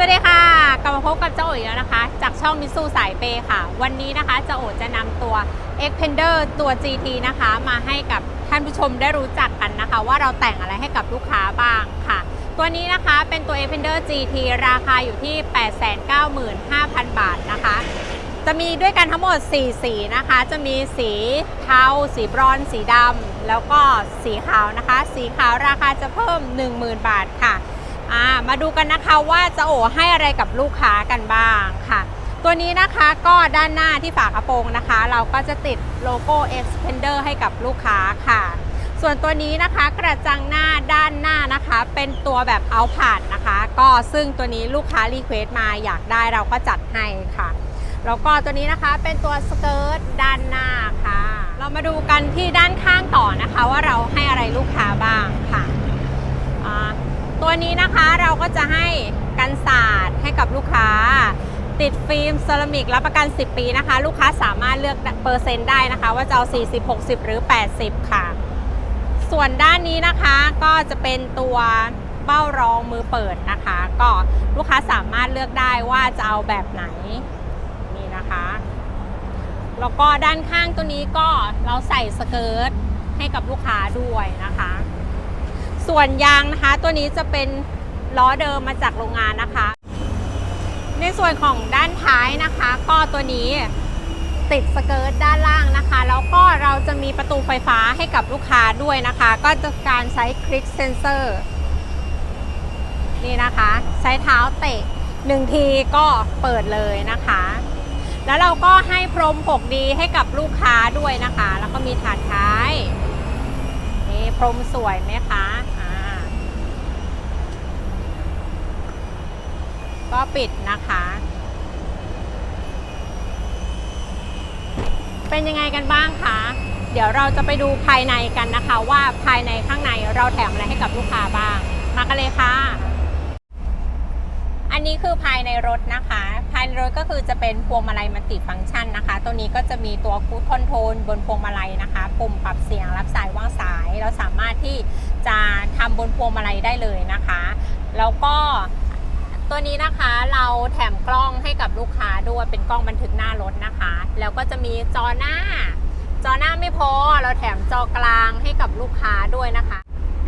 สวัสดีค่ะ กลับมาพบกับเจ้าโอ๋อีกแล้วนะคะ จากช่องมิสูสายเปย์ค่ะ วันนี้นะคะเจ้าโอ๋จะนำตัว x p e n d e r ตัว GT นะคะ มาให้กับท่านผู้ชมได้รู้จักกันนะคะ ว่าเราแต่งอะไรให้กับลูกค้าบ้างค่ะ ตัวนี้นะคะเป็นตัว x p e n d e r GT ราคาอยู่ที่ 895,000 บาทนะคะ จะมีด้วยกันทั้งหมด 4 สีนะคะ จะมีสีเทาสีบรอนสีดำแล้วก็สีขาวนะคะ สีขาวราคาจะเพิ่ม 10,000 บาทค่ะ อ่ามาดูกันนะคะว่าจะโอให้อะไรกับลูกค้ากันบ้างค่ะ ตัวนี้นะคะก็ด้านหน้าที่ฝากระโปรงนะคะ เราก็จะติดโลโก้ Expander ให้กับลูกค้าค่ะ ส่วนตัวนี้นะคะกระจังหน้าด้านหน้านะคะ เป็นตัวแบบเอาผาดนะคะ ก็ซึ่งตัวนี้ลูกค้ารีเควสต์มาอยากได้เราก็จัดให้ค่ะแล้วก็ตัวนี้นะคะเป็นตัวสเกิร์ตด้านหน้าค่ะ เรามาดูกันที่ด้านข้างต่อนะคะ ว่าเราให้อะไรลูกค้าบ้างค่ะอ่า ตัวนี้นะคะเราก็จะให้กันศาสตร์ให้กับลูกค้า ติดฟิล์มเซรามิกรับประกัน 10 ปีนะคะ ลูกค้าสามารถเลือกเปอร์เซ็นต์ได้นะคะ ว่าจะเอา 40 60 หรือ 80 ค่ะ ส่วนด้านนี้นะคะก็จะเป็นตัวเป้ารองมือเปิดนะคะ ก็ลูกค้าสามารถเลือกได้ว่าจะเอาแบบไหนนี่นะคะแล้วก็ด้านข้างตัวนี้ก็เราใส่สเกิร์ตให้กับลูกค้าด้วยนะคะ ส่วนยางนะคะ ตัวนี้จะเป็นล้อเดิมมาจากโรงงานนะคะ ในส่วนของด้านท้ายนะคะ ก็ตัวนี้ติดสเกิร์ตด้านล่างนะคะ แล้วก็เราจะมีประตูไฟฟ้าให้กับลูกค้าด้วยนะคะ ก็จะการใช้คลิกเซนเซอร์นี่นะคะ ใช้เท้าเตะหนึ่งทีก็เปิดเลยนะคะ แล้วเราก็ให้พรม 6D ให้กับลูกค้าด้วยนะคะ แล้วก็มีถาดท้าย นี่พรมสวยไหมคะอ่า ก็ปิดนะคะ เป็นยังไงกันบ้างคะเดี๋ยวเราจะไปดูภายในกันนะคะ ว่าภายในข้างในเราแถมอะไรให้กับลูกค้าบ้าง มากันเลยค่ะ อันนี้คือภายในรถนะคะ ภายในรถก็คือจะเป็นพวงมาลัยมัลติฟังก์ชันนะคะ ตัวนี้ก็จะมีตัวคูดคอนโทรลบนพวงมาลัยนะคะ ปุ่มปรับเสียงรับสายวางสาย เราสามารถที่จะทำบนพวงมาลัยได้เลยนะคะ แล้วก็ ตัวนี้นะคะเราแถมกล้องให้กับลูกค้าด้วยเป็นกล้องบันทึกหน้ารถนะคะ แล้วก็จะมีจอหน้า จอหน้าไม่พอเราแถมจอกลางให้กับลูกค้าด้วยนะคะ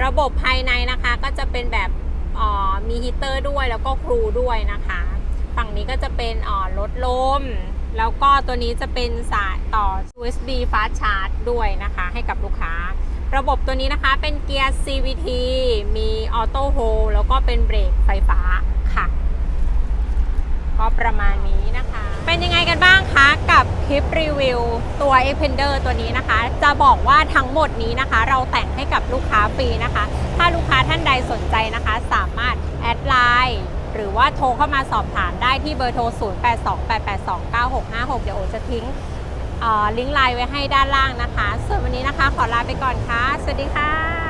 ระบบภายในนะคะก็จะเป็นแบบออมีฮีเตอร์ด้วยแล้วก็ครูด้วยนะคะฝั่งนี้ก็จะเป็นอ่อลดลม แล้วก็ตัวนี้จะเป็นสายต่อ USB fast charge ด้วยนะคะ ให้กับลูกค้า ระบบตัวนี้นะคะเป็นเกียร์ CVT มีออโต้โฮแล้วก็เป็นเบรกไฟฟ้า ก็ประมาณนี้นะคะ เป็นยังไงกันบ้างคะกับคลิปรีวิวตัว e x p e n d e r ตัวนี้นะคะ จะบอกว่าทั้งหมดนี้นะคะ เราแต่งให้กับลูกค้าฟรีนะคะ ถ้าลูกค้าท่านใดสนใจนะคะ สามารถแอดไลน์หรือว่าโทรเข้ามาสอบถามได้ที่เบอร์โทร 0828829656 เดี๋ยวโอจะทิ้งลิงก์ไลน์ไว้ให้ด้านล่างนะคะ ส่วนวันนี้นะคะขอลาไปก่อนค่ะ สวัสดีค่ะ